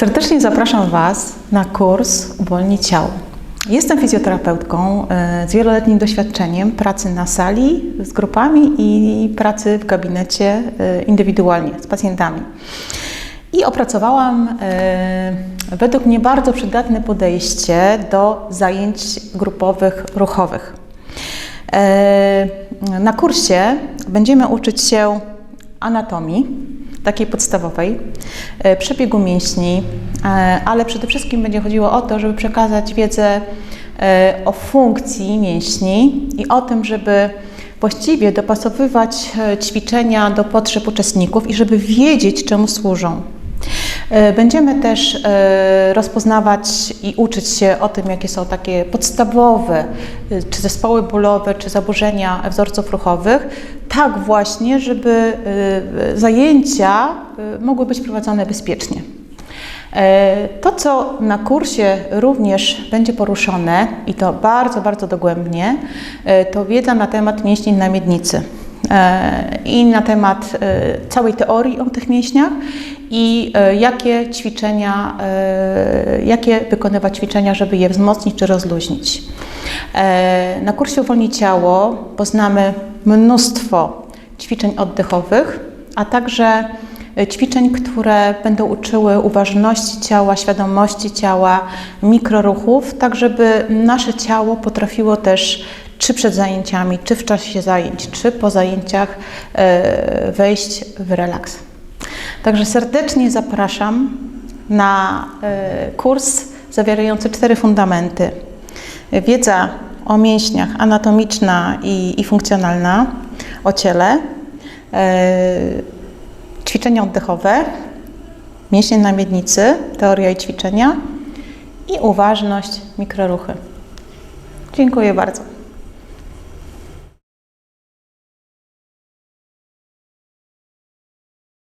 Serdecznie zapraszam Was na kurs Uwolnij Ciało. Jestem fizjoterapeutką e, z wieloletnim doświadczeniem pracy na sali z grupami i pracy w gabinecie e, indywidualnie z pacjentami. I opracowałam e, według mnie bardzo przydatne podejście do zajęć grupowych, ruchowych. Na kursie będziemy uczyć się anatomii, takiej podstawowej, e, przebiegu mięśni, e, ale przede wszystkim będzie chodziło o to, żeby przekazać wiedzę e, o funkcji mięśni i o tym, żeby właściwie dopasowywać ćwiczenia do potrzeb uczestników i żeby wiedzieć, czemu służą. Będziemy też rozpoznawać i uczyć się o tym, jakie są takie podstawowe, czy zespoły bólowe, czy zaburzenia wzorców ruchowych, tak właśnie, żeby e, zajęcia e, mogły być prowadzone bezpiecznie. E, To, co na kursie również będzie poruszone i to bardzo, bardzo dogłębnie, e, to wiedza na temat mięśni na miednicy e, i na temat całej teorii o tych mięśniach i jakie ćwiczenia, jakie wykonywać ćwiczenia, żeby je wzmocnić czy rozluźnić. E, Na kursie Uwolnij Ciało poznamy mnóstwo ćwiczeń oddechowych, a także e, ćwiczeń, które będą uczyły uważności ciała, świadomości ciała, mikroruchów, tak żeby nasze ciało potrafiło też czy przed zajęciami, czy w czasie zajęć, czy po zajęciach e, wejść w relaks. Także serdecznie zapraszam na kurs zawierający cztery fundamenty. Wiedza o mięśniach anatomiczna i, i funkcjonalna, o ciele, e, ćwiczenia oddechowe, mięśnie na miednicy, teoria i ćwiczenia i uważność, mikroruchy. Dziękuję bardzo.